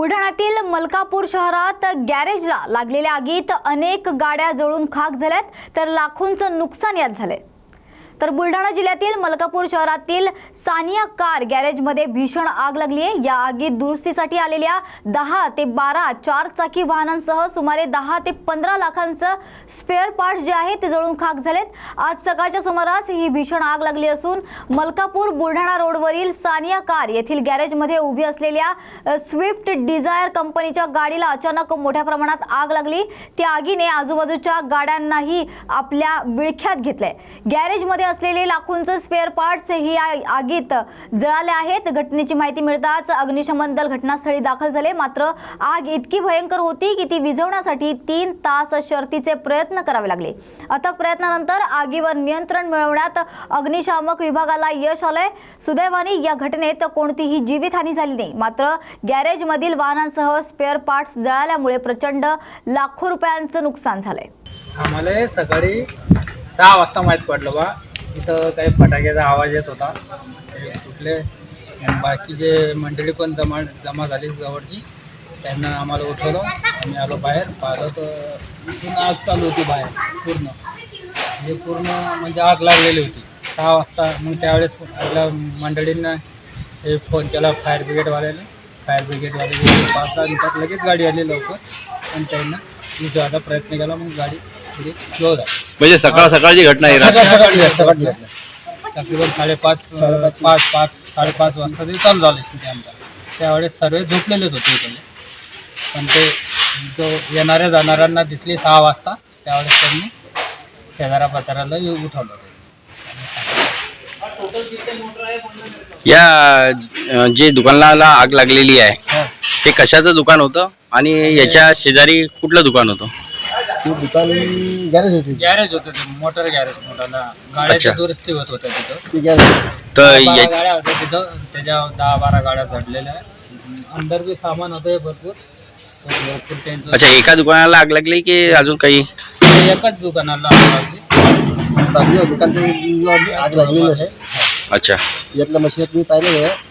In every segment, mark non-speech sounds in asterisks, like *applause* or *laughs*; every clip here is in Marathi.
बुलढाण्यातील मलकापूर शहरात गॅरेजला लागलेल्या आगीत अनेक गाड्या जळून खाक झाल्यात तर लाखोंचं नुकसान यात झालंय. तर बुलढाणा जिल्ह्यातील मलकापूर शहरातील सानिया कार गॅरेजमध्ये भीषण आग लागली आहे. या आगीत दुरुस्तीसाठी आलेल्या दहा ते बारा चार चाकी वाहनांसह सुमारे दहा ते पंधरा लाखांचं स्पेअर पार्ट्स जे आहे ते जळून खाक झालेत. आज सकाळच्या सुमारास ही भीषण आग लागली असून मलकापूर बुलढाणा रोडवरील सानिया कार येथील गॅरेजमध्ये उभी असलेल्या स्विफ्ट डिझायर कंपनीच्या गाडीला अचानक मोठ्या प्रमाणात आग लागली. त्या आगीने आजूबाजूच्या गाड्यांनाही आपल्या विळख्यात घेतलंय. गॅरेजमध्ये असलेले लाखोंचे स्पेअर पार्ट्स ही आगीत जळाले आहेत. घटनेची माहिती मिळताच अग्निशमन दल घटनास्थळी दाखल झाले. मात्र आग इतकी भयंकर होती की ती विझवण्यासाठी तीन तास शर्तीचे प्रयत्न करावे लागले. अथक प्रयत्नानंतर आगीवर नियंत्रण मिळवण्यात अग्निशामक विभागाला यश आलंय. सुदैवाने या घटनेत कोणतीही जीवितहानी झाली नाही. मात्र गॅरेजमधील वाहनांसह स्पेअर पार्ट्स जळाल्यामुळे प्रचंड लाखो रुपयांचं नुकसान झालंय. आम्हाला सकाळी सहा वाजता माहीत पडलं बा. इथं काही फटाक्याचा आवाज येत होता. ते कुठले बाकीचे मंडळी पण जमा जमा झाली जवळची त्यांना आम्हाला उठवलं. आम्ही आलो बाहेर. पाहिलं तर इथून आग चालू होती बाहेर पूर्ण. म्हणजे पूर्ण म्हणजे आग लागलेली होती. सहा वाजता. मग त्यावेळेस आपल्या मंडळींना हे फोन केला फायर ब्रिगेडवाल्याने. फायर ब्रिगेडवाले पाच दहा मिनिटात लगेच गाडी आली लवकर. आणि त्यांना विचारायचा प्रयत्न केला मग गाडी म्हणजे सकाळ सकाळची घटना आहे रात्री? सकाळ- सकाळी आहे, सकाळची घटना. तकरीबन साडेपाच अं, पाच पाच साडेपाच वाजता ते चालू झाले आमचा त्यावेळेस सर्व झोपलेलेच होते इकडे पण ते जो येणाऱ्या जाणाऱ्यांना दिसले सहा वाजता त्यावेळेस त्यांनी शेजारा पाचाराला उठवलं होतं. या अ, जे दुकानाला आग लागलेली आहे ते कशाचं दुकान होतं? आणि याच्या शेजारी कुठलं दुकान होतं? ती दुकान गॅरेज होती. गॅरेज होतं ते मोटर गॅरेज मोठाला गाड्याच्या अच्छा. दुरुस्ती होत होत्या तिथं. ती गॅरेज तर दहा बारा या- गाड्या होत्या तिथं त्याच्या दहा बारा गाड्या झडलेल्या आहे अंदर बी सामान होतं भरपूर. तर भरपूर त्यांचं अच्छा एका दुकानाला आग लागली की अजून काही? ते एकाच दुकानाला आग लागली. बाकी दुकानचे आग लागलेली आहे. अच्छा. यातलं मशीन तुम्ही पाहिलेलं आहे.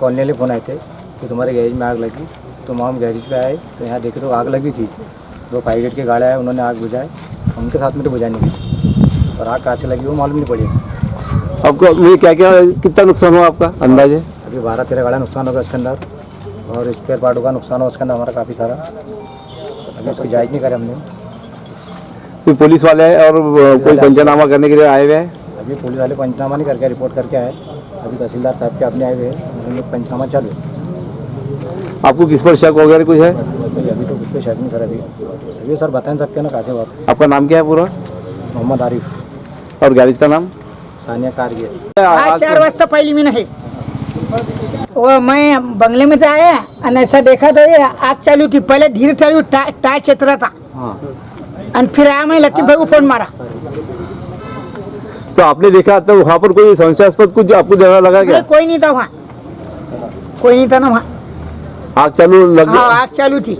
कॉलोनी वाले फोन आए थे कि तुम्हारे गैरेज में आग लगी तो हम गैरेज पे आए तो यहाँ देखे तो आग लगी थी। दो फायर ब्रिगेड के गाड़ी आए उन्होंने आग बुझाए उनके साथ में तो बुझाने की थी। और आग कहाँ से लगी वो मालूम नहीं पड़ी। आपको ये क्या क्या कितना नुकसान हुआ आपका अंदाजे? अभी बारह तेरह गाड़ा नुकसान होगा उसके अंदर और स्पेयर पार्टों का नुकसान हुआ उसके अंदर हमारा काफ़ी सारा। अभी उसकी जाँच नहीं करे हमने। कोई पुलिस वाले हैं और कोई पंचनामा करने के लिए आए हुए हैं? अभी पुलिस वाले पंचनामा नहीं करके रिपोर्ट करके आए। अभी तहसीलदार साहब के अपने आए हुए हैं पंचनामा चालू है। आपको किस पर शक वगैरह कुछ है? अभी तो कुछ पे शक नहीं सर अभी। अभी सर बता नहीं सकते ना कहाँ से बात। आपका नाम क्या है पूरा? मोहम्मद आरिफ। और गैरेज का नाम? सानिया कारगिल। आज चार वाजता पहिली मी नाही। वो मैं बंगले में से आया और ऐसा देखा तो ये आग चालू थी। पहले धीरे चालू टायर क्षेत्र था। और फिर आया मैं लतीफ भाई को फ़ोन मारा। तो आपने देखा तो वहाँ पर कोई संशयास्पद कुछ आपको जगह लगा क्या? कोई नहीं था वहाँ। कोई नहीं था ना वहाँ। आग चालू लग हाँ आग चालू थी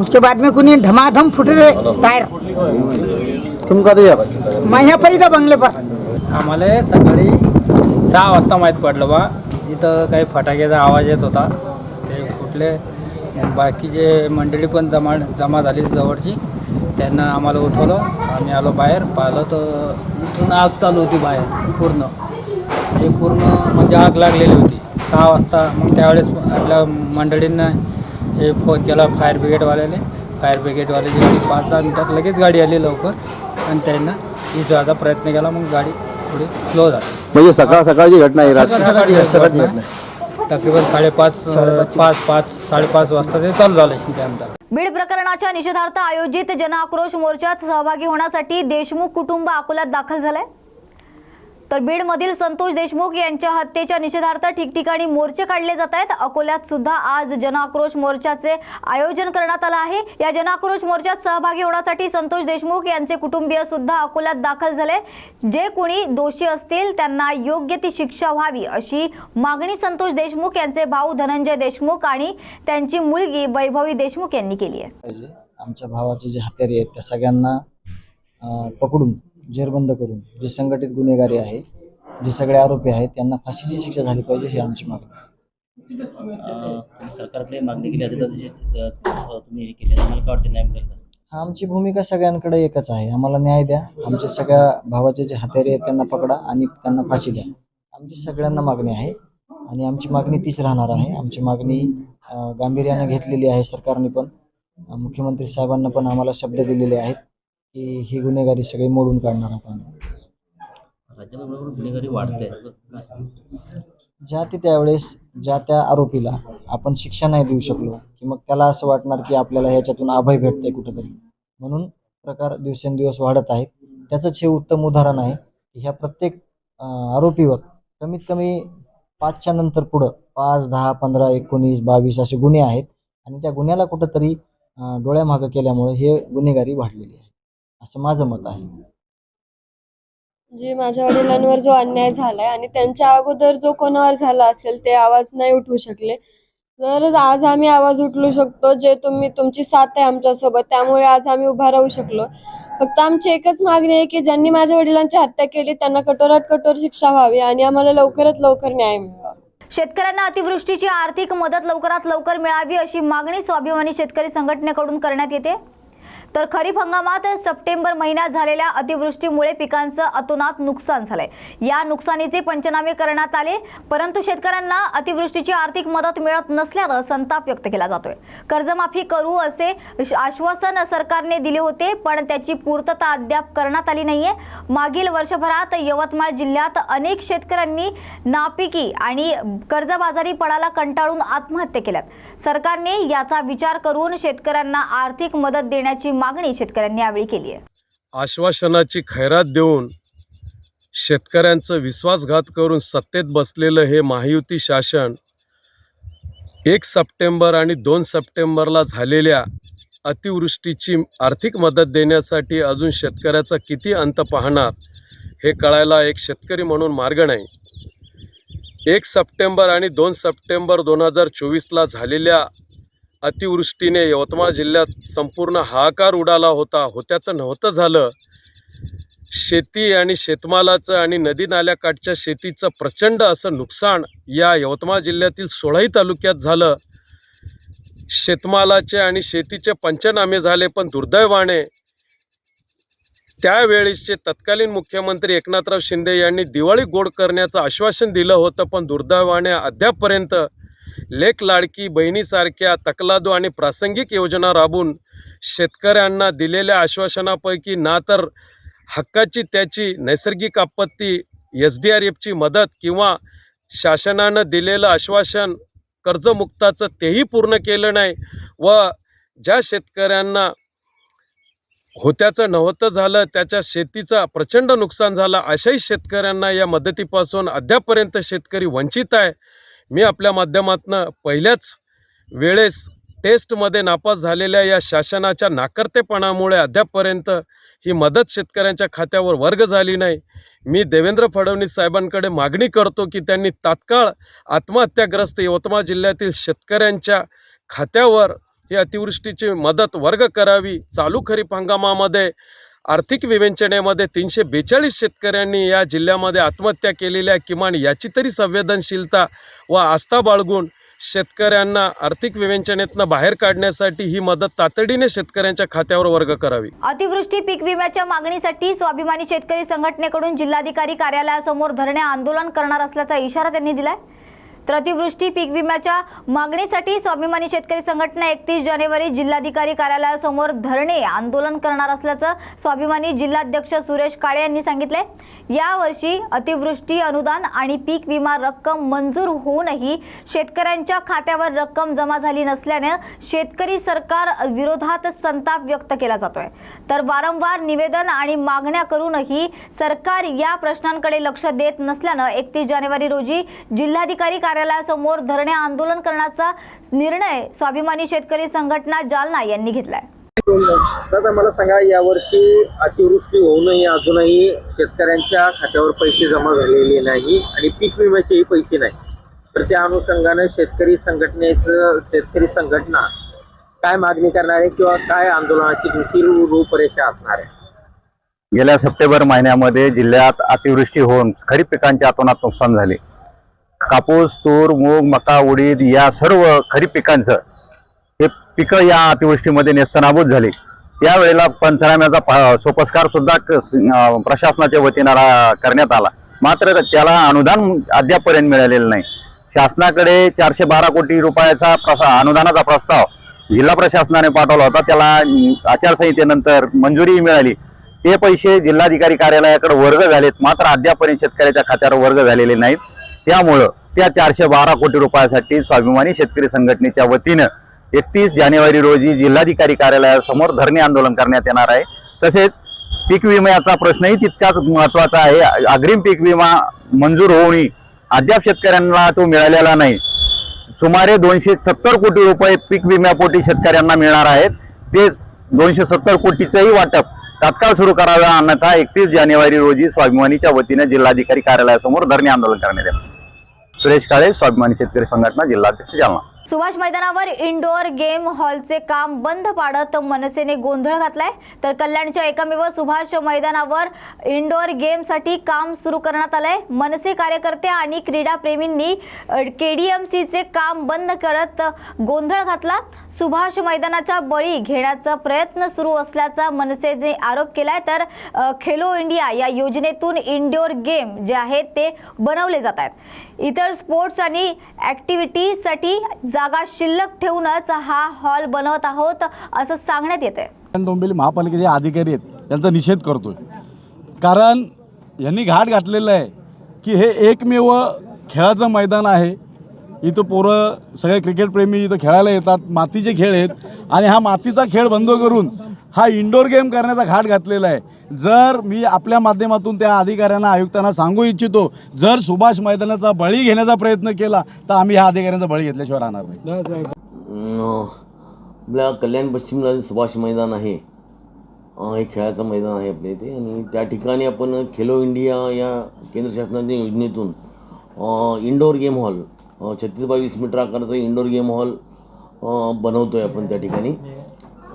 उसके बाद में कुछ धमाधम फुट रहे टायर. तुम का तो मैं यहाँ पर ही था बंगले पर. आम्हाला सकाळी सहा वाजता माहीत पडलं बा. इथं काही फटाक्याचा आवाज येत होता. ते कुठले बाकीचे मंडळी पण जमा जमा झाली जवळची त्यांना आम्हाला उठवलं. आम्ही आलो बाहेर. पाहिलं तर इथून आग चालू होती बाहेर. पूर्ण. हे पूर्ण म्हणजे आग लागलेली होती. सहा वाजता. मग त्यावेळेस आपल्या मंडळींना हे फोन केला फायर ब्रिगेडवाल्याने. फायर ब्रिगेडवाले गेले. पाच दहा मिनिटात लगेच गाडी आली लवकर. आणि त्यांना विजवायचा प्रयत्न केला. मग गाडी थोडी स्लो झाली. म्हणजे सकाळ सकाळची घटना आहे. रात्री सकाळची घटना. तकरीबन साडेपाच पाच पाच साडेपाच वाजता ते चालू झालं त्यानंतर बीड प्रकरणाच्या निषेधार्थ आयोजित जनआक्रोश मोर्चात सहभागी होण्यासाठी देशमुख कुटुंब अकोल्यात दाखल झालंय. तर बीडमधील संतोष देशमुख यांच्या हत्येच्या निषेधार्थ ठिकठिकाणी मोर्चे काढले जात आहेत. अकोल्यात सुद्धा आज जनआक्रोश मोर्चाचे आयोजन करण्यात आलं आहे. या जनआक्रोश मोर्चात सहभागी होण्यासाठी संतोष देशमुख यांचे कुटुंबीय सुद्धा अकोल्यात दाखल झाले. जे कोणी दोषी असतील त्यांना योग्य ती शिक्षा व्हावी अशी मागणी संतोष देशमुख यांचे भाऊ धनंजय देशमुख आणि त्यांची मुलगी वैभवी देशमुख यांनी केली आहे. आमच्या भावाचे जे हत्यारे आहेत त्या सगळ्यांना पकडून जेरबंद करून जे संघटित गुन्हेगारी आहे जे सगळे आरोपी आहेत त्यांना फाशीची शिक्षा झाली पाहिजे ही आमची मागणी आहे. अं, तुम्ही सरकारकडे मागणी केली असेल तर तशी अं, तुम्ही हे केली मला काय वाटतं न्याय मिळेल का? हा, आमची भूमिका सगळ्यांकडे एकच आहे. आम्हाला न्याय द्या. आमच्या सगळ्या भावाचे जे हत्यारे आहेत त्यांना पकडा आणि त्यांना फाशी द्या. आमची सगळ्यांना मागणी आहे आणि आमची मागणी तीच राहणार आहे. आमची मागणी अं, गांभीर्याने घेतलेली आहे सरकारने पण. अं, मुख्यमंत्री साहेबांना पण आम्हाला शब्द दिलेले आहेत. की ही गुन्हेगारी सगळी मोडून काढणार आहोत आम्ही. राज्यात बरोबर गुन्हेगारी वाढते. काय? ज्या ते त्यावेळेस ज्या त्या आरोपीला आपण शिक्षा नाही देऊ शकलो की मग त्याला असं वाटणार की आपल्याला ह्याच्यातून अभय भेटतंय कुठंतरी. म्हणून प्रकार दिवसेंदिवस वाढत आहेत. त्याचंच हे उत्तम उदाहरण आहे की ह्या प्रत्येक अं, आरोपीवर कमीत कमी पाचच्या नंतर पुढं पाच दहा पंधरा एकोणीस बावीस असे गुन्हे आहेत. आणि त्या गुन्ह्याला कुठंतरी अं, डोळ्यामागं केल्यामुळे हे गुन्हेगारी वाढलेली आहे. असं माझं मत आहे. जे माझ्या वडिलांवर जो अन्याय झालाय आणि त्यांच्या अगोदर जो कोणावर झाला असेल ते आवाज नाही उठवू शकले. तर आज आम्ही आवाज उठवू शकतो जे तुम्ही तुमची साथ आहे आमच्यासोबत त्यामुळे आज आम्ही उभा राहू शकलो. फक्त आमची एकच मागणी आहे की ज्यांनी माझ्या वडिलांची हत्या केली त्यांना कठोरात कठोर शिक्षा व्हावी आणि आम्हाला लवकरात लवकर न्याय मिळावा. शेतकऱ्यांना अतिवृष्टीची आर्थिक मदत लवकरात लवकर मिळावी अशी मागणी स्वाभिमानी शेतकरी संघटनेकडून करण्यात येते. तर खरीप हंगामात सप्टेंबर महिन्यात झालेल्या अतिवृष्टीमुळे पिकांचं अतोनात नुकसान झालंय. या नुकसानीचे पंचनामे करण्यात आले परंतु शेतकऱ्यांना अतिवृष्टीची आर्थिक मदत मिळत नसल्यानं संताप व्यक्त केला जातोय. कर्जमाफी करू असे आश्वासन सरकारने दिले होते पण त्याची पूर्तता अद्याप करण्यात आली नाहीये. मागील वर्षभरात यवतमाळ जिल्ह्यात अनेक शेतकऱ्यांनी नापिकी आणि कर्जबाजारी पडाला कंटाळून आत्महत्या केल्यात. सरकारने याचा विचार करून शेतकऱ्यांना आर्थिक मदत देण्याची मागणी शेतकऱ्यांनी यावेळी केली आहे. आश्वासनाची खैरात देऊन शेतकऱ्यांचं विश्वासघात करून सत्तेत बसलेलं हे महायुती शासन एक सप्टेंबर आणि दोन सप्टेंबरला झालेल्या अतिवृष्टीची आर्थिक मदत देण्यासाठी अजून शेतकऱ्याचा किती अंत पाहणार हे कळायला एक शेतकरी म्हणून मार्ग नाही. एक सप्टेंबर आणि दोन सप्टेंबर दोन हजार चोवीसला झालेल्या अतिवृष्टीने यवतमाळ जिल्ह्यात संपूर्ण हाहाकार उडाला होता. होत्याचं नव्हतं झालं. शेती आणि शेतमालाचं आणि नदी नाल्याकाठच्या शेतीचं प्रचंड असं नुकसान या यवतमाळ जिल्ह्यातील सोळाही तालुक्यात झालं. शेतमालाचे आणि शेतीचे पंचनामे झाले पण दुर्दैवाने त्यावेळेसचे तत्कालीन मुख्यमंत्री एकनाथराव शिंदे यांनी दिवाळी गोड करण्याचं आश्वासन दिलं होतं पण दुर्दैवाने अद्यापपर्यंत लेख लाडकी बहिणीसारख्या तकलादू आणि प्रासंगिक योजना राबून शेतकऱ्यांना दिलेल्या आश्वासनापैकी ना तर हक्काची त्याची नैसर्गिक आपत्ती एस डी आर एफची मदत किंवा शासनानं दिलेलं आश्वासन कर्जमुक्ताचं तेही पूर्ण केलं नाही व ज्या शेतकऱ्यांना होत्याचं नव्हतं झालं त्याच्या शेतीचं प्रचंड नुकसान झालं. अशाही शेतकऱ्यांना या मदतीपासून अद्यापपर्यंत शेतकरी वंचित आहे. मी आपल्या माध्यमातनं पहिल्याच वेळेस टेस्टमध्ये नापास झालेल्या या शासनाच्या नाकर्तेपणामुळे अद्यापपर्यंत ही मदत शेतकऱ्यांच्या खात्यावर वर्ग झाली नाही. मी देवेंद्र फडणवीस साहेबांकडे मागणी करतो की त्यांनी तात्काळ आत्महत्याग्रस्त यवतमाळ जिल्ह्यातील शेतकऱ्यांच्या खात्यावर ही अतिवृष्टीची मदत वर्ग करावी चालू खरीप हंगामामध्ये आर्थिक विवेचनेमध्ये तीनशे बेचाळीस शेतकऱ्यांनी या जिल्ह्यामध्ये आत्महत्या केलेल्या किमान याची तरी संवेदनशीलता व आस्था बाळगून शेतकऱ्यांना आर्थिक विवेचनेतनं बाहेर काढण्यासाठी ही मदत तातडीने शेतकऱ्यांच्या खात्यावर वर्ग करावी. अतिवृष्टी पीक विम्याच्या मागणीसाठी स्वाभिमानी शेतकरी संघटनेकडून जिल्हाधिकारी कार्यालयासमोर धरणे आंदोलन करणार असल्याचा इशारा त्यांनी दिलाय. तर अतिवृष्टी पीक विम्याच्या मागणीसाठी स्वाभिमानी शेतकरी संघटना एकतीस जानेवारी जिल्हाधिकारी कार्यालयासमोर धरणे आंदोलन करणार असल्याचं स्वाभिमानी जिल्हाध्यक्ष सुरेश काळे यांनी सांगितलंय. यावर्षी अतिवृष्टी अनुदान आणि पीक विमा रक्कम मंजूर होऊनही शेतकऱ्यांच्या खात्यावर रक्कम जमा झाली नसल्यानं शेतकरी सरकार विरोधात संताप व्यक्त केला जातोय. तर वारंवार निवेदन आणि मागण्या करूनही सरकार या प्रश्नांकडे लक्ष देत नसल्यानं एकतीस जानेवारी रोजी जिल्हाधिकारी कार्यालयासमोर धरणे आंदोलन करण्याचा निर्णय स्वाभिमानी शेतकरी संघटना जालना यांनी घेतलाय. दादा मला सांगा यावर्षी अतिवृष्टी होऊनही अजूनही शेतकऱ्यांच्या खात्यावर पैसे जमा झालेले नाही आणि पीक विम्याचेही पैसे नाही. तर त्या अनुषंगाने शेतकरी संघटनेचं शेतकरी संघटना काय मागणी करणार आहे किंवा काय आंदोलनाची तुमची रूपरेषा असणार आहे? गेल्या सप्टेंबर महिन्यामध्ये जिल्ह्यात अतिवृष्टी होऊन खरीप पिकांचे अतोनात नुकसान झाले. कापूस तूर मूग मका उडीद या सर्व खरीप पिकांचं हे पिकं या अतिवृष्टीमध्ये नेस्तनाबूत झाली. त्यावेळेला पंचनाम्याचा सोपस्कार सुद्धा प्रशासनाच्या वतीनं करण्यात आला. मात्र त्याला अनुदान अद्यापपर्यंत मिळालेलं नाही. शासनाकडे चारशे बारा कोटी रुपयाचा प्रसा अनुदानाचा प्रस्ताव जिल्हा प्रशासनाने पाठवला होता. त्याला आचारसंहितेनंतर मंजुरी मिळाली. ते पैसे जिल्हाधिकारी कार्यालयाकडे वर्ग झालेत. मात्र अद्यापपर्यंत शेतकऱ्याच्या खात्यावर वर्ग झालेले नाहीत. त्यामुळं त्या चारशे बारा कोटी रुपयासाठी स्वाभिमानी शेतकरी संघटनेच्या वतीनं एकतीस जानेवारी रोजी जिल्हाधिकारी कार्यालयासमोर धरणे आंदोलन करण्यात येणार आहे. तसेच पीक विम्याचा प्रश्नही तितकाच महत्त्वाचा आहे. अग्रिम पीक विमा मंजूर होऊनही अद्याप शेतकऱ्यांना तो मिळालेला नाही. सुमारे दोनशे सत्तर कोटी रुपये पीक विम्यापोटी शेतकऱ्यांना मिळणार आहेत. तेच दोनशे सत्तर कोटीचंही वाटप तात्काळ सुरू करावे अन्यथा एकतीस जानेवारी रोजी स्वाभिमानीच्या वतीने जिल्हाधिकारी कार्यालयासमोर धरणे आंदोलन करण्यात येणार. सुरेश काळे स्वाभिमानी शेतकरी संघटना जिल्हाध्यक्ष जालना. सुभाष मैदानावर इंडोर गेम हॉलचे काम बंद पाडत मनसेने गोंधळ घातलाय. तर कल्याणच्या एकमेव सुभाष मैदानावर इंडोर गेमसाठी काम सुरू करण्यात आलंय. मनसे कार्यकर्ते आणि क्रीडाप्रेमींनी केडीएमसीचे काम बंद करत गोंधळ घातला. सुभाष मैदानाचा बळी घेण्याचा प्रयत्न सुरू असल्याचा मनसेने आरोप केलाय तर खेलो इंडिया या योजनेतून इनडोअर गेम जे आहेत ते बनवले जात आहेत. इतर स्पोर्ट्स आणि ॲक्टिव्हिटीसाठी जागा शिल्लक ठेवूनच हा हॉल बनवत आहोत असं सांगण्यात येते डोंबिवली महापालिकेचे अधिकारी आहेत त्यांचा निषेध करतोय. कारण यांनी घाट घातलेलं आहे की हे एकमेव खेळाचं मैदान आहे इथं पोरं सगळे क्रिकेटप्रेमी इथं खेळायला येतात मातीचे खेळ आहेत. आणि हा मातीचा खेळ बंद करून हा इंडोर गेम करण्याचा घाट घातलेला आहे. जर मी आपल्या माध्यमातून त्या अधिकाऱ्यांना आयुक्तांना सांगू इच्छितो जर सुभाष मैदानाचा बळी घेण्याचा प्रयत्न केला तर आम्ही ह्या अधिकाऱ्यांचा बळी घेतल्याशिवाय राहणार नाही. अं, आपल्या कल्याण पश्चिमला सुभाष मैदान आहे. हे खेळाचं मैदान आहे आपल्या इथे. आणि त्या ठिकाणी आपण खेलो इंडिया या केंद्र शासनाच्या योजनेतून इंडोर गेम हॉल छत्तीस बावीस मीटर आकाराचा इंडोर गेम हॉल बनवतो आहे आपण त्या ठिकाणी.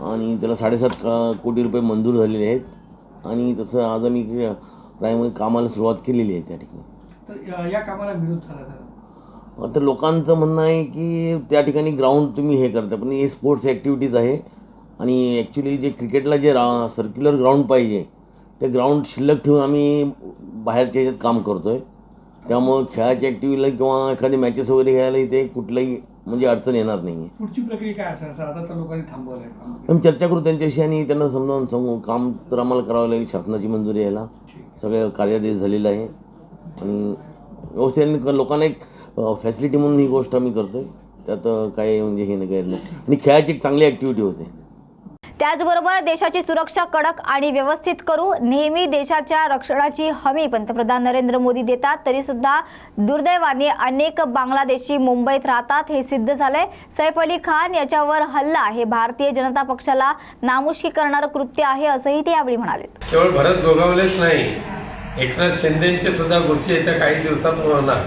आणि त्याला साडेसात का कोटी रुपये मंजूर झालेले आहेत. आणि तसं आज आम्ही प्रायमरी कामाला सुरुवात केलेली आहे त्या ठिकाणी. या कामाला विरोध झाला तर? लोकांचं म्हणणं आहे की त्या ठिकाणी ग्राउंड तुम्ही हे करता पण हे स्पोर्ट्स ॲक्टिव्हिटीज आहे. आणि ॲक्च्युली जे क्रिकेटला जे रा सर्क्युलर ग्राउंड पाहिजे ते ग्राउंड शिल्लक ठेवून आम्ही बाहेरच्या ह्याच्यात काम करतो आहे त्यामुळं खेळाच्या ॲक्टिव्हिटीला किंवा एखादी मॅचेस वगैरे घ्यायला इथे कुठलाही म्हणजे अडचण येणार नाही आहे पुढची प्रक्रिया काय असेल? सर आता तर लोकांनी थांबवलंय. आम्ही चर्चा करू त्यांच्याशी आणि त्यांना समजावून सांगू. काम तर आम्हाला करावं लागेल शासनाची मंजुरी यायला. सगळं कार्यादेश झालेला आहे. आणि व्यवस्थित लोकांना एक फॅसिलिटी म्हणून ही गोष्ट आम्ही करतो आहे त्यात अं, काय म्हणजे हे नाही काय नाही आणि खेळाची एक चांगली ॲक्टिव्हिटी होते. त्याचबरोबर देशाची सुरक्षा कडक आणि व्यवस्थित करू नेहमी देशाच्या रक्षणाची हमी पंतप्रधान नरेंद्र मोदी देतात. तरी सुद्धा दुर्दैवाने अनेक बांगलादेशी मुंबईत राहतात हे सिद्ध झालंय. सैफ अली खान याच्यावर हल्ला हे भारतीय जनता पक्षाला नामुष्की करणारं कृत्य आहे असंही ते यावेळी म्हणाले. केवळ भरत गोगावलेच नाही एकनाथ शिंदेचे सुद्धा गुच्छ येत्या काही दिवसात होणार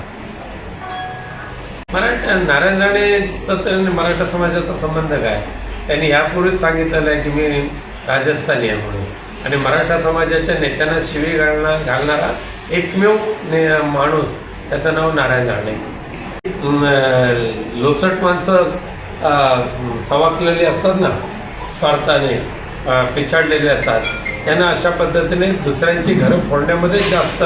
मराठा नारायण राणेचा मराठा समाजाचा संबंध काय? त्यांनी यापूर्वीच सांगितलेलं आहे की मी राजस्थानी आहे म्हणून. आणि मराठा समाजाच्या नेत्यांना शिवी घालणार घालणारा एकमेव ने माणूस त्याचं नाव नारायण राणे. लोचट माणसं सवाकलेली असतात ना स्वार्थाने पिछाडलेले असतात. त्यांना अशा पद्धतीने दुसऱ्यांची घरं फोडण्यामध्ये जास्त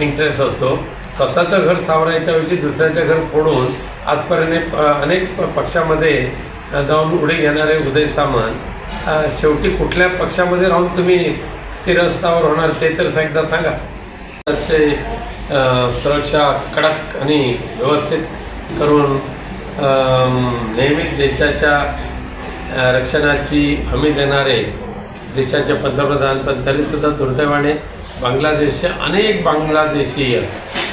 इंटरेस्ट असतो. स्वतःचं घर सावरायच्याऐवजी दुसऱ्याचं घर फोडून आजपर्यंत अनेक प- पक्षामध्ये जाऊन उडी घेणारे उदय सामंत. शेवटी कुठल्या पक्षामध्ये राहून तुम्ही स्थिरस्थावर होणार ते तर एकदा सांगा. सुरक्षा कडक आणि व्यवस्थित करून नेहमीच देशाच्या रक्षणाची हमी देणारे देशाचे पंतप्रधान पण तरीसुद्धा दुर्दैवाने बांगलादेशचे अनेक बांगलादेशीय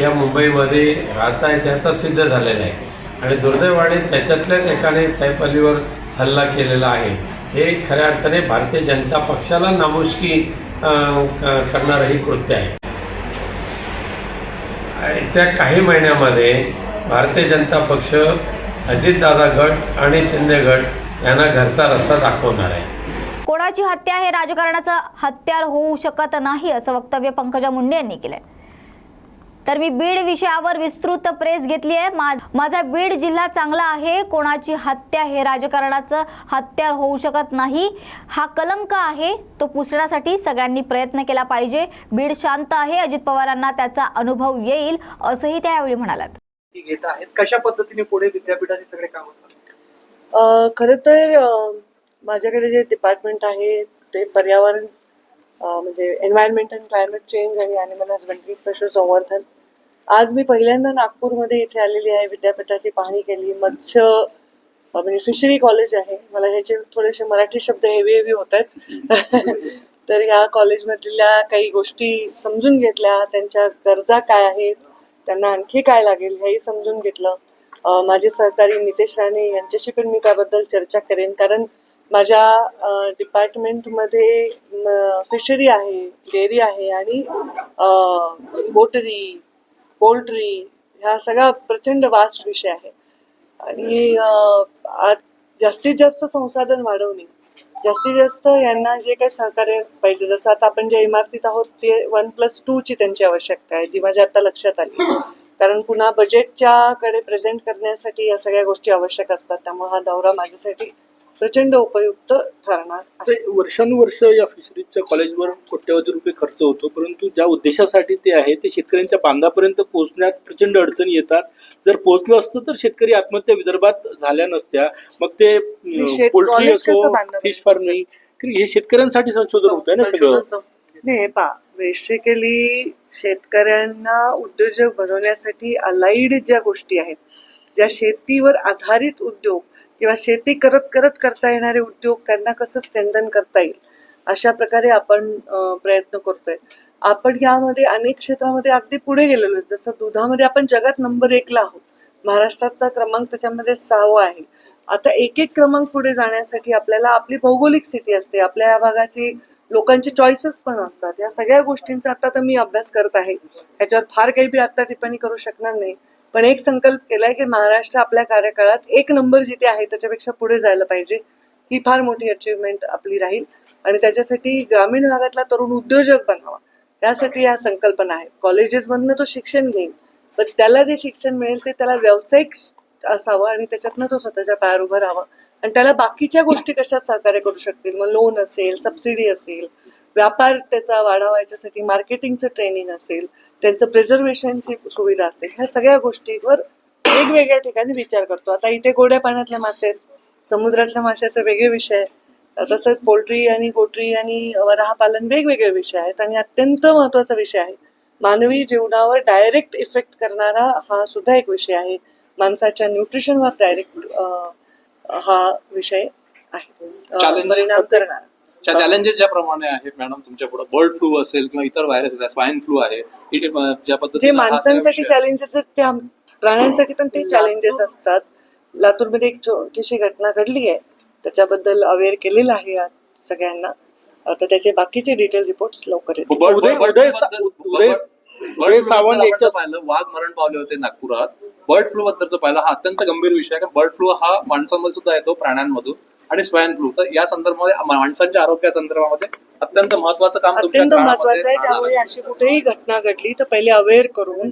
या मुंबईमध्ये राहत आहेत आता सिद्ध झालेलं आहे आणि दुर्दैवाने त्याच्यातल्याच एकाने सैफ अलीवर हल्ला केलेला आहे. हे खऱ्या अर्थाने भारतीय जनता पक्षाला नामुष्की अ, करणारंही कृत्य आहे. येत्या काही महिन्यामध्ये भारतीय जनता पक्ष अजितदादा गट आणि शिंदे गट यांना घरचा रस्ता दाखवणार आहे. कोणाची हत्या हे राजकारणाचं हत्यार होऊ शकत नाही असं वक्तव्य पंकजा मुंडे यांनी केलंय. तर मी बीड विषयावर विस्तृत प्रेस घेतली आहे. माझ माझा बीड जिल्हा चांगला आहे. कोणाची हत्या हे राजकारणाचं हत्यार होऊ शकत नाही. हा कलंक आहे. तो पुसण्यासाठी सगळ्यांनी प्रयत्न केला पाहिजे. बीड शांत आहे. अजित पवारांना त्याचा अनुभव येईल असंही त्या यावेळी म्हणालात घेत आहेत. कशा पद्धतीने पुढे विद्यापीठाचे सगळे काम खरं तर माझ्याकडे जे डिपार्टमेंट आहे ते पर्यावरण म्हणजे एन्व्हायरमेंट अँड क्लायमेट चेंज आणि ॲनिमल हजबंडरी पशुसंवर्धन आज मी पहिल्यांदा नागपूरमध्ये इथे आलेली आहे विद्यापीठाची पाहणी केली. मत्स्य म्हणजे फिशरी कॉलेज आहे. मला ह्याचे थोडेसे मराठी शब्द हेवी हेवी होत आहेत. *laughs* तर ह्या कॉलेजमधल्या काही गोष्टी समजून घेतल्या. त्यांच्या गरजा काय आहेत? त्यांना आणखी काय लागेल? हेही समजून घेतलं. माझे सहकारी नितेश राणे यांच्याशी पण मी त्याबद्दल चर्चा करेन. कारण माझ्या डिपार्टमेंटमध्ये फिशरी आहे डेअरी आहे आणि बोटरी पोल्ट्री ह्या सगळा प्रचंड वास्ट विषय आहे. आणि जास्तीत जास्त संसाधन वाढवणे. जास्तीत जास्त यांना जे काही सहकार्य पाहिजे जसं आता आपण ज्या इमारतीत आहोत ते वन प्लस टू ची त्यांची आवश्यकता आहे जी माझ्या आता लक्षात आली. कारण पुन्हा बजेटच्या कडे प्रेझेंट करण्यासाठी या सगळ्या गोष्टी आवश्यक असतात त्यामुळे हा दौरा माझ्यासाठी प्रचंड उपयुक्त ठरणार वर्षानुवर्ष या फिशरीजच्या कॉलेजवर कोट्यवधी रुपये खर्च होतो. परंतु ज्या उद्देशासाठी ते आहे ते शेतकऱ्यांच्या बांधापर्यंत पोहोचण्यात प्रचंड अडचणी येतात. जर पोहोचलं असतं तर शेतकरी आत्महत्या विदर्भात झाल्या नसत्या. मग ते पोल्ट्री असो? फिश फार्मिंग हे शेतकऱ्यांसाठी संशोधन होत आहे ना सगळं. नाही पहा बेसिकली शेतकऱ्यांना उद्योजक बनवण्यासाठी अलाइड ज्या गोष्टी आहेत ज्या शेतीवर आधारित उद्योग किंवा शेती करत करत करता येणारे उद्योग त्यांना कसं स्ट्रेंथन करता येईल? अशा प्रकारे आपण प्रयत्न करतोय. आपण यामध्ये अनेक क्षेत्रामध्ये अगदी पुढे गेलेलो आहे जसं दुधामध्ये आपण जगात नंबर एकला आहोत. महाराष्ट्राचा क्रमांक त्याच्यामध्ये सहावा आहे. आता एक एक क्रमांक पुढे जाण्यासाठी आपल्याला आपली भौगोलिक स्थिती असते. आपल्या या भागाची लोकांचे चॉईसेस पण असतात. या सगळ्या गोष्टींचा आता तर मी अभ्यास करत आहे. ह्याच्यावर फार काही बी आता टिप्पणी करू शकणार नाही. पण एक संकल्प केलाय की महाराष्ट्र आपल्या कार्यकाळात एक नंबर जिथे आहे त्याच्यापेक्षा पुढे जायला पाहिजे. ही फार मोठी अचीवमेंट आपली राहील. आणि त्याच्यासाठी ग्रामीण भागातला तरुण उद्योजक बनावा. त्यासाठी या संकल्पना आहेत कॉलेजेसमधनं तो शिक्षण घेईल. पण त्याला जे शिक्षण मिळेल ते त्याला व्यावसायिक असावं आणि त्याच्यातनं तो स्वतःच्या पायावर उभं राहावं. आणि त्याला बाकीच्या गोष्टी कशा सहकार्य करू शकतील? मग लोन असेल सबसिडी असेल व्यापार त्याचा वाढावा याच्यासाठी मार्केटिंगचं ट्रेनिंग असेल त्यांचं प्रिझर्वेशनची सुविधा असेल ह्या सगळ्या गोष्टींवर वेगवेगळ्या ठिकाणी विचार करतो. आता इथे गोड्या पाण्यातल्या मासे आहेत. समुद्रातल्या माशाचे वेगळे विषय आहेत. तसंच पोल्ट्री आणि गोट्री आणि वराह पालन वेगवेगळे विषय आहेत आणि अत्यंत महत्त्वाचा विषय आहे. मानवी जीवनावर डायरेक्ट इफेक्ट करणारा हा सुद्धा एक विषय आहे. माणसाच्या न्यूट्रिशनवर डायरेक्ट हा विषय आहे. परिणाम करणारा. चॅलेंजेस ज्याप्रमाणे आहेत मॅडम तुमच्यापुढे बर्ड फ्लू असेल किंवा इतर व्हायरस स्वाईन फ्लू आहे ही ज्या जे पद्धतीने माणसांसाठी चॅलेंजेस आहेत ते आम- प्राण्यांसाठी पण ते चॅलेंजेस असतात. लातूरमध्ये एक छोटीशी घटना घडली आहे. त्याच्याबद्दल अवेअर केलेलं आहे सगळ्यांना. आता त्याचे बाकीचे डिटेल रिपोर्ट्स लवकर पाहिलं वाघ मरण पावले होते नागपुरात. बर्ड फ्लू बद्दलचं पाहिलं हा अत्यंत गंभीर विषय आहे कारण बर्ड फ्लू हा माणसामध्ये सुद्धा येतो प्राण्यांमधून. आणि स्वाईन फ्लू तर या संदर्भामध्ये माणसांच्या आरोग्या संदर्भामध्ये अत्यंत महत्वाचं काम अत्यंत महत्वाचं आहे. त्यामुळे. अशी कुठेही घटना घडली तर पहिले अवेअर करून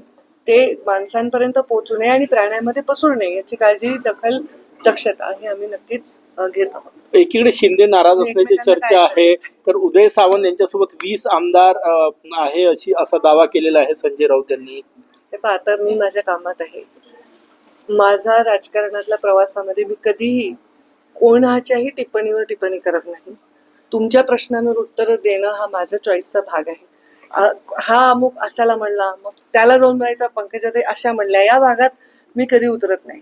ते माणसांपर्यंत पोहोचू नये आणि प्राण्यांमध्ये पसरू नये याची काळजी दखल दक्षता हे आम्ही नक्कीच घेत आहोत. एकीकडे शिंदे नाराज असल्याची एकमेकांना चर्चा आहे तर उदय सावंत यांच्यासोबत वीस आमदार आहे अशी असा दावा केलेला आहे संजय राऊत यांनी. हे आता मी माझ्या कामात आहे. माझा राजकारणातल्या प्रवासामध्ये मी कधीही कोणाच्याही टिप्पणीवर टिप्पणी करत नाही. तुमच्या प्रश्नांवर उत्तर देणं हा माझा चॉईसचा भाग आहे. हा अमुक असाला म्हणला मग त्याला जाऊन म्हणायचा पंकजा ते अशा म्हणल्या. या भागात मी कधी उतरत नाही.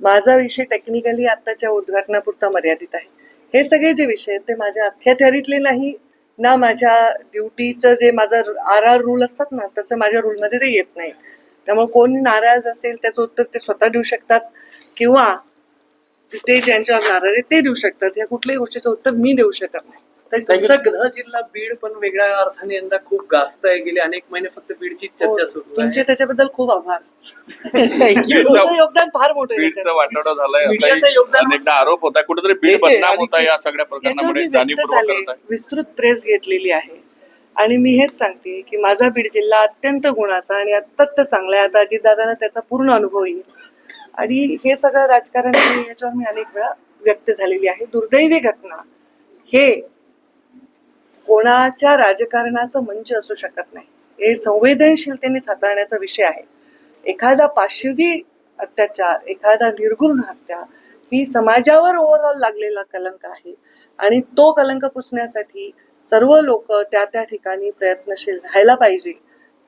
माझा विषय टेक्निकली आत्ताच्या उद्घाटनापुरता मर्यादित आहे. हे सगळे जे विषय आहेत ते माझ्या अख्ख्या थेअरीतले नाही ना माझ्या ड्युटीचं जे माझं आर आर रूल असतात ना तसं माझ्या रूलमध्ये ते येत नाही. त्यामुळे कोणी नाराज असेल त्याचं उत्तर ते स्वतः देऊ शकतात. किंवा ते ज्यांच्यावर नाराज आहे ते देऊ शकतात. या कुठल्याही गोष्टीचं उत्तर मी देऊ शकत नाही. तर तुमचा गृह जिल्हा बीड पण वेगळ्या अर्थाने यंदा खूप गाजत आहे. गेले अनेक महिने फक्त बीडची चर्चा सुरू तुमचे त्याच्याबद्दल खूप आभार. तुमचं योगदान फार मोठं आहे बीडचा वाटाडा झालाय मीडियाचं असाही योगदान- अनेकदा आरोप होता कुठेतरी बीड येते. बदनाम आणि होता या सगळ्या प्रकरणामुळे जाणीवपूर्वक करत आहे. विस्तृत प्रेस घेतलेली आहे. आणि मी हेच सांगते की माझा बीड जिल्हा अत्यंत गुणाचा आणि अत्यंत चांगला आहे. आता अजितदादांना त्याचा पूर्ण अनुभव येईल. आणि हे सगळं राजकारण याच्यावर मी अनेक वेळा व्यक्त झालेली आहे. दुर्दैवी घटना हे कोणाच्या राजकारणाचं मंच असू शकत नाही. हे संवेदनशीलतेने हाताळण्याचा विषय आहे. एखादा पाशवी अत्याचार एखादा निर्गुण हत्या ही समाजावर ओव्हरऑल लागलेला कलंक आहे आणि तो कलंक पुसण्यासाठी सर्व लोक त्या त्या ठिकाणी प्रयत्नशील राहायला पाहिजे.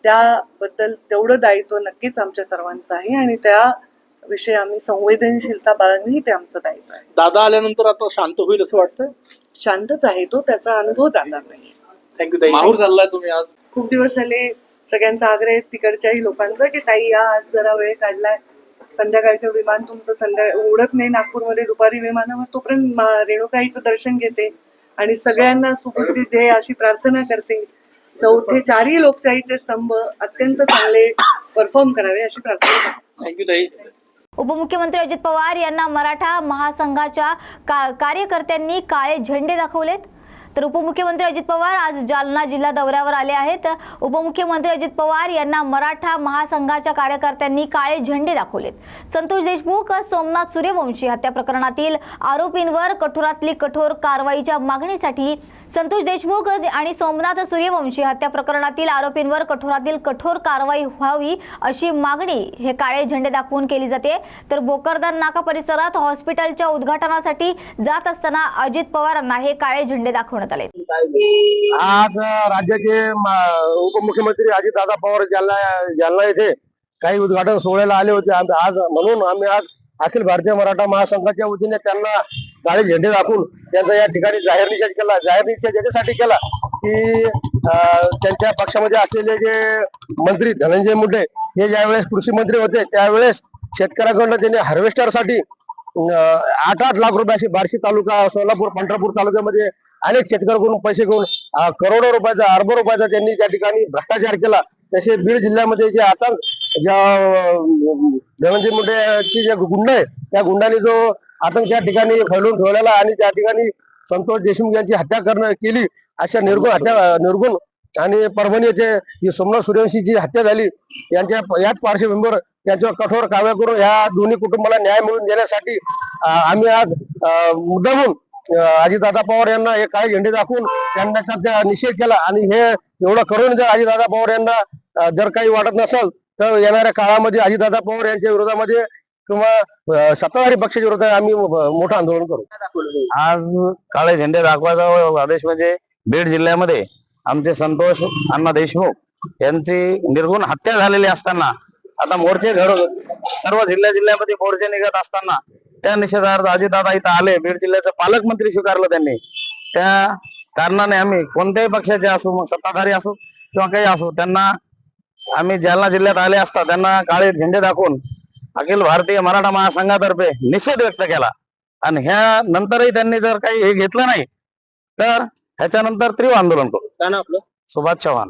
त्याबद्दल तेवढं दायित्व नक्कीच आमच्या सर्वांचं आहे आणि त्या विषयी आम्ही संवेदनशीलता बाळगणंही ते आमचं दायित्व आहे. दादा आल्यानंतर आता शांत होईल असं वाटतं शांतच आहे तो त्याचा अनुभव दादा नाही थँक्यू माहूर चाललाय तुम्ही आज. खूप दिवस झाले सगळ्यांचा आग्रह आहे तिकडच्याही लोकांचा की ताई या आज जरा वेळ काढलाय. संध्याकाळचं विमान तुमचं संध्या उडत नाही नागपूरमध्ये दुपारी विमानावर. तोपर्यंत मा- रेणुकाईचं दर्शन घेते आणि सगळ्यांना सुखुत्री दे अशी प्रार्थना करते. चौथे चारही लोकशाहीचे स्तंभ अत्यंत चांगले परफॉर्म करावे अशी प्रार्थना करते. थँक्यू ताई. उपमुख्यमंत्री अजित पवार यांना मराठा महासंघाच्या का कार्यकर्त्यांनी काळे झेंडे दाखवलेत. तर उपमुख्यमंत्री अजित पवार आज जालना जिल्हा दौऱ्यावर आले आहेत. उपमुख्यमंत्री अजित पवार यांना मराठा महासंघाच्या कार्यकर्त्यांनी काळे झेंडे दाखवलेत. संतोष देशमुख सोमनाथ सूर्यवंशी हत्या प्रकरणातील आरोपींवर कठोरातली कठोर कारवाईच्या मागणीसाठी संतोष देशमुख आणि सोमनाथ सूर्यवंशी हत्या प्रकरणातील आरोपींवर कठोरातील कठोर कारवाई व्हावी अशी मागणी हे काळे झेंडे दाखवून केली जाते. तर भोकरदन नाका परिसरात हॉस्पिटलच्या उद्घाटनासाठी जात असताना अजित पवारांना हे काळे झेंडे दाखवण्यात आले. आज राज्याचे उपमुख्यमंत्री अजितदादा पवार जालना जालना येथे काही उद्घाटन सोहळ्याला आले होते. आज म्हणून आम्ही आज अखिल भारतीय मराठा महासंघाच्या वतीने त्यांना काळे झेंडे दाखवून त्यांचा या ठिकाणी जाहीर निषेध केला. जाहीर निषेध याच्यासाठी केला की त्यांच्या पक्षामध्ये असलेले जे मंत्री धनंजय मुंडे हे ज्यावेळेस कृषी मंत्री होते त्यावेळेस शेतकऱ्याकडनं त्यांनी हार्वेस्टरसाठी आठ आठ लाख रुपयाची बार्शी तालुका सोलापूर पंढरपूर तालुक्यामध्ये अनेक शेतकऱ्यांकडून पैसे घेऊन करोडो रुपयाचा अर्ब रुपयाचा त्यांनी त्या ठिकाणी भ्रष्टाचार केला. तसे बीड जिल्ह्यामध्ये जे आतंक ज्या धनंजय मुंडेची जे गुंड आहे त्या गुंडाने जो आतंक त्या ठिकाणी फैलून ठेवलेला आणि त्या ठिकाणी संतोष देशमुख यांची हत्या करणं केली अशा निर्गुण हत्या निर्गुण आणि परभणी येथे जी सोमनाथ सूर्यवंशीची हत्या झाली यांच्या याच पार्श्वभूमीवर त्यांच्यावर कठोर कारवाई करून ह्या दोन्ही कुटुंबाला न्याय मिळवून देण्यासाठी आम्ही आज मुद्दामून अजितदादा पवार यांना हे काळे झेंडे दाखवून त्यांना त्याचा निषेध केला. आणि हे एवढं करून जर अजितदादा पवार यांना जर काही वाटत नसेल तर येणाऱ्या काळामध्ये अजितदादा पवार यांच्या विरोधामध्ये किंवा सत्ताधारी पक्षाच्या विरोधात आम्ही मोठं आंदोलन करू. आज काळे झेंडे दाखवायचा आदेश म्हणजे बीड जिल्ह्यामध्ये आमचे संतोष अण्णा देशमुख यांची निर्गुण हत्या झालेली असताना आता मोर्चे घर सर्व जिल्ह्या जिल्ह्यामध्ये मोर्चे निघत असताना त्या निषेधार्थ अजितदादा इथं आले बीड जिल्ह्याचं पालकमंत्री स्वीकारलं त्यांनी. त्या कारणाने आम्ही कोणत्याही पक्षाचे असू मग सत्ताधारी असो किंवा काही असो त्यांना आम्ही जालना जिल्ह्यात आले असता त्यांना काळे झेंडे दाखवून अखिल भारतीय मराठा महासंघातर्फे निषेध व्यक्त केला. आणि ह्या नंतरही त्यांनी जर काही हे घेतलं नाही तर ह्याच्यानंतर तीव्र आंदोलन करू. आपलं? सुभाष चव्हाण.